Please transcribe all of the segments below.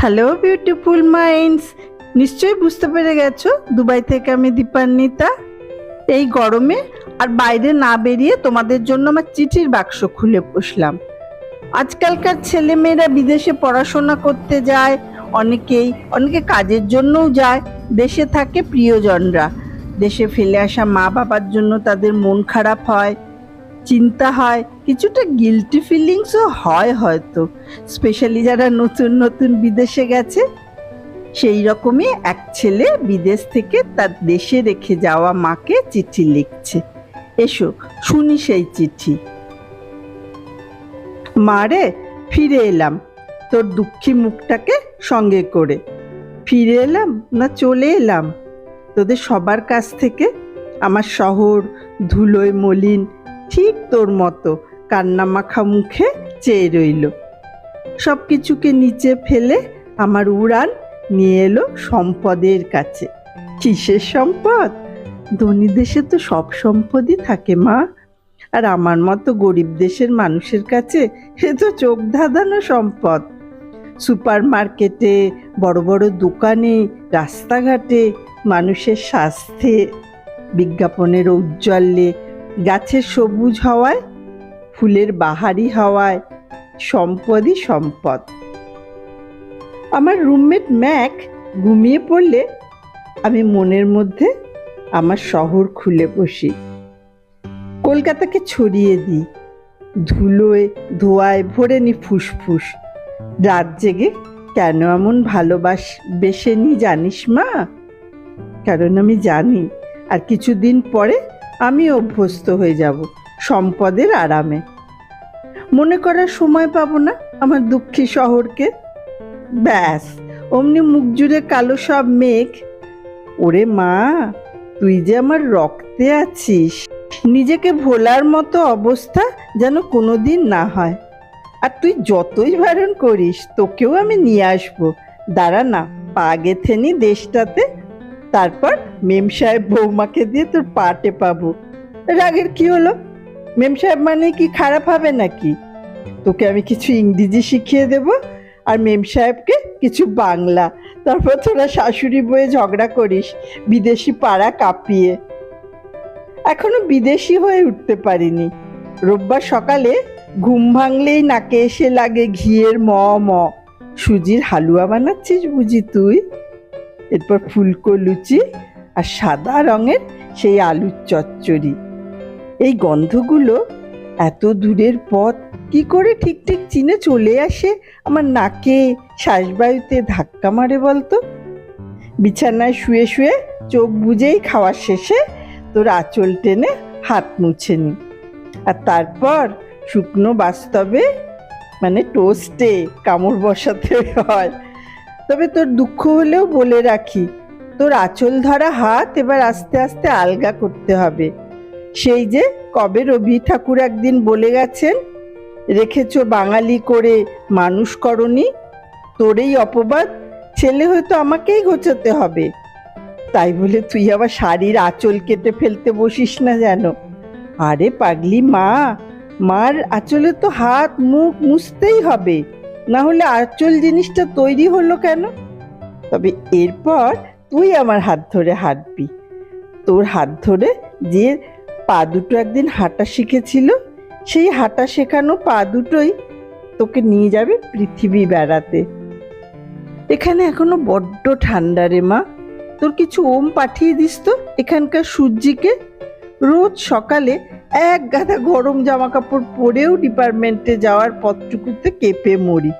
Hello beautiful minds নিশ্চয়ই বুঝতে পেরে গেছো, দুবাই থেকে আমি দীপান্বিতা। এই গরমে আর বাইরে না বেরিয়ে তোমাদের জন্য আমার চিঠির বাক্স খুলে বসলাম। আজকালকার ছেলেমেয়েরা বিদেশে পড়াশোনা করতে যায়, অনেকেই, অনেকে কাজের জন্যও যায়। দেশে থাকে প্রিয়জনরা। দেশে ফেলে আসা মা বাবার জন্য তাদের মন খারাপ হয়। চিন্তা হয়, কিছুটা গিলটি ফিলিংসও হয় হয়তো। স্পেশালি যারা নতুন নতুন বিদেশে গেছে, সেই রকমই এক ছেলে বিদেশ থেকে তার দেশে রেখে যাওয়া মাকে চিঠি লিখছে। এসো, শুনি সেই চিঠি। মারে, ফিরে এলাম। তোর দুঃখী মুখটাকে সঙ্গে করে। ফিরে এলাম না চলে এলাম? তোদের সবার কাছ থেকে? আমার শহর, ধুলোয় মলিন ঠিক তোর মতো। কান্না মাখা মুখে চেয়ে রইল। সব কিছুকে নিচে ফেলে আমার উড়ান নিয়ে এলো সম্পদের কাছে। কিসের সম্পদ? ধনী দেশে তো সব সম্পদই থাকে মা। আর আমার মতো গরিব দেশের মানুষের কাছে সে তো চোখ ধাঁধানো সম্পদ। সুপার মার্কেটে বড় বড় দোকানে, রাস্তাঘাটে মানুষের স্বাস্থ্যে, বিজ্ঞাপনের ঔজ্জ্বল্যে গাছের সবুজ হওয়ায়, ফুলের বাহারি হওয়ায়, সম্পদই সম্পদ। আমার রুমমেট ম্যাক ঘুমিয়ে পড়লে আমি মনের মধ্যে আমার শহর খুলে বসি। কলকাতাকে ছড়িয়ে দিই। ধুলোয়, ধোয়ায় ভরে নি ফুসফুস। রাত জেগে কেন এমন ভালোবাস বেসে নি জানিস মা? কারণ আমি জানি আর কিছুদিন পরে আমি অভ্যস্ত হয়ে যাব সম্পদের আরামে। মনে করার সময় পাবো না আমার দুঃখী শহরকে? ব্যাস, অমনি মুখ জুড়ে কালো সব মেঘ। ওরে মা, তুই যে আমার রক্তে আছিস। নিজেকে ভোলার মতো অবস্থা যেন কোনোদিন না হয়। আর তুই যতই বারণ করিস, তোকেও আমি নিয়ে আসব। দাঁড়া না, পা গেথেনি দেশটাতে। তারপর মেম সাহেব বৌমাকে দিয়ে তোর পাটে পাবো। রাগের কি হলো? মেম সাহেব মানে কি খারাপ হবে নাকি? তোকে আমি কিছু ইংরেজি শিখিয়ে দেব আর মেম সাহেবকে কিছু বাংলা। তারপর তোরা শাশুড়ি বয়ে ঝগড়া করিস, বিদেশি পাড়া কাঁপিয়ে। এখনও বিদেশি হয়ে উঠতে পারিনি। রোববার সকালে ঘুম ভাঙলেই নাকে এসে লাগে ঘিয়ের ম ম। সুজির হালুয়া বানাচ্ছিস বুঝি তুই? এরপর ফুলকো লুচি আর সাদা রঙের সেই আলুর চচ্চড়ি। এই গন্ধগুলো এত দূরের পথ, কি করে ঠিক ঠিক চিনে চলে আসে আমার নাকে শ্বাসবায়ুতে ধাক্কা মারে বলতো? বিছানায় শুয়ে শুয়ে চোখ বুজেই খাওয়া শেষে তোর আঁচল টেনে হাত মুছে নি। আর তারপর শুকনো বাস্তবে মানে টোস্টে কামড় বসাতে হয়। তবে তোর দুঃখ হলেও বলে রাখি, তোর আঁচল ধরা হাত এবার আস্তে আস্তে আলগা করতে হবে। সেই যে কবে রবি ঠাকুর একদিন বলে গেছেন, রেখেছ বাঙালি করে মানুষ করনি তোরই অপবাদ ছেলে হয়তো আমাকেই ঘোচাতে হবে। তাই বলে তুই আবার শাড়ির আঁচল কেটে ফেলতে বসিস না যেন? আরে পাগলি মা, মার আঁচলে তো হাত মুখ মুছতেই হবে। না হলে আঁচল জিনিসটা তৈরি হলো কেন? তবে এরপর তুই আমার হাত ধরে হাঁটবি। তোর হাত ধরে যে পা দুটো একদিন হাঁটা শিখেছিল, সেই হাঁটা শেখানো পা দুটোই তোকে নিয়ে যাবে পৃথিবী বেড়াতে। এখানে এখনও বড্ড ঠান্ডা রে মা। তোর কিছু ওম পাঠিয়ে দিস তো এখানকার সূর্যিকে। রোজ সকালে এক গাদা গরম জামা কাপড় পরেও ডিপার্টমেন্টে যাওয়ার পথটুকুতে কেঁপে মরি।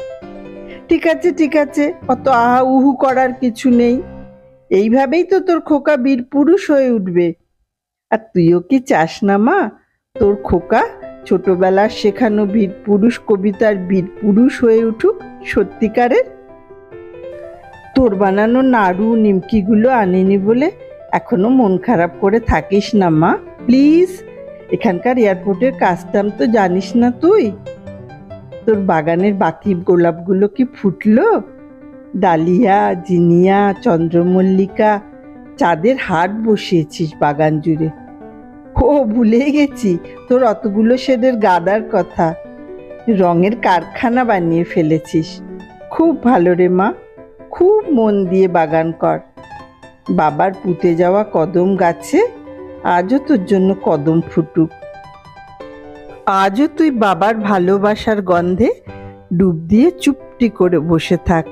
ঠিক আছে ঠিক আছে, অত আহা উহু করার কিছু নেই। এইভাবেই তো তোর খোকা বীর পুরুষ হয়ে উঠবে। আর তুইও কি চাস না, মা? তোর খোকা ছোটবেলার শেখানো বীর পুরুষ কবিতার বীর পুরুষ হয়ে উঠুক সত্যিকারের। তোর বানানো নাড়ু নিমকিগুলো আনিনি বলে এখনও মন খারাপ করে থাকিস না, মা। প্লিজ। এখানকার এয়ারপোর্টের কাস্টম তো জানিস না তুই? তোর বাগানের বাকি গোলাপগুলো কি ফুটলো? ডালিয়া, জিনিয়া, চন্দ্রমল্লিকা, চাঁদের হাট বসিয়েছিস বাগান জুড়ে। ও ভুলে গেছি, তোর অতগুলো সেদের গাদার কথা। রঙের কারখানা বানিয়ে ফেলেছিস। খুব ভালো রে মা, খুব মন দিয়ে বাগান কর। বাবার পুঁতে যাওয়া কদম গাছে আজও তোর জন্য কদম ফুটুক। আজও তুই বাবার ভালোবাসার গন্ধে ডুব দিয়ে চুপটি করে বসে থাক।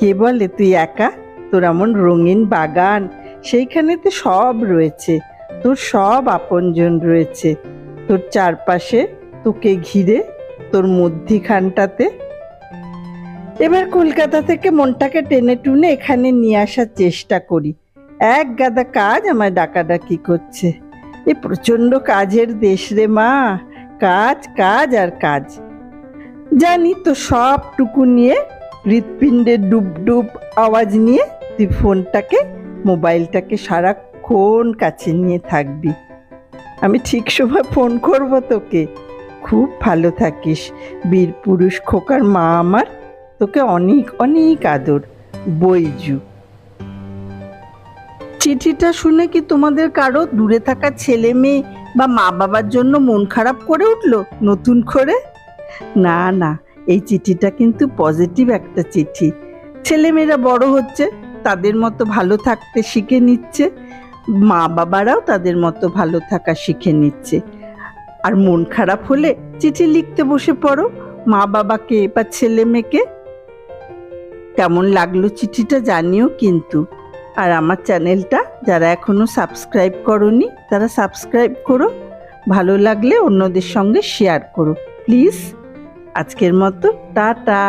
কে বলে তুই একা? তোর এমন রঙিন বাগান, সেইখানেতে সব রয়েছে। তোর সব আপনজন রয়েছে। তোর চারপাশে তোকে ঘিরে তোর মধ্যিখানটাতে। এবার কলকাতা থেকে মনটাকে টেনে টুনে এখানে নিয়ে আসার চেষ্টা করি। এক গাদা কাজ আমায় ডাকাডাকি করছে। এ প্রচণ্ড কাজের দেশ রে মা। কাজ কাজ আর কাজ। জানি তো সবটুকু নিয়ে হৃৎপিণ্ডের ডুব ডুব আওয়াজ নিয়ে তুই ফোনটাকে, মোবাইলটাকে সারাক্ষণ কাছে নিয়ে থাকবি। আমি ঠিক সময় ফোন করব তোকে। খুব ভালো থাকিস। বীর পুরুষ খোকার মা আমার তোকে অনেক অনেক আদর। বইজু চিঠিটা শুনে কি তোমাদের কারও দূরে থাকা ছেলে মেয়ে বা মা বাবার জন্য মন খারাপ করে উঠল নতুন করে? না না, এই চিঠিটা কিন্তু পজিটিভ একটা চিঠি। ছেলেমেয়েরা বড় হচ্ছে, তাদের মতো ভালো থাকতে শিখে নিচ্ছে, মা বাবারাও তাদের মতো ভালো থাকা শিখে নিচ্ছে। আর মন খারাপ হলে চিঠি লিখতে বসে পড়ো, মা বাবাকে বা ছেলে মেয়েকে। কেমন লাগল চিঠিটা জানিও কিন্তু। আর আমার চ্যানেলটা যারা এখনও সাবস্ক্রাইব করনি, তারা সাবস্ক্রাইব করো। ভালো লাগলে অন্যদের সঙ্গে শেয়ার করো। প্লিজ, আজকের মতো, টাটা।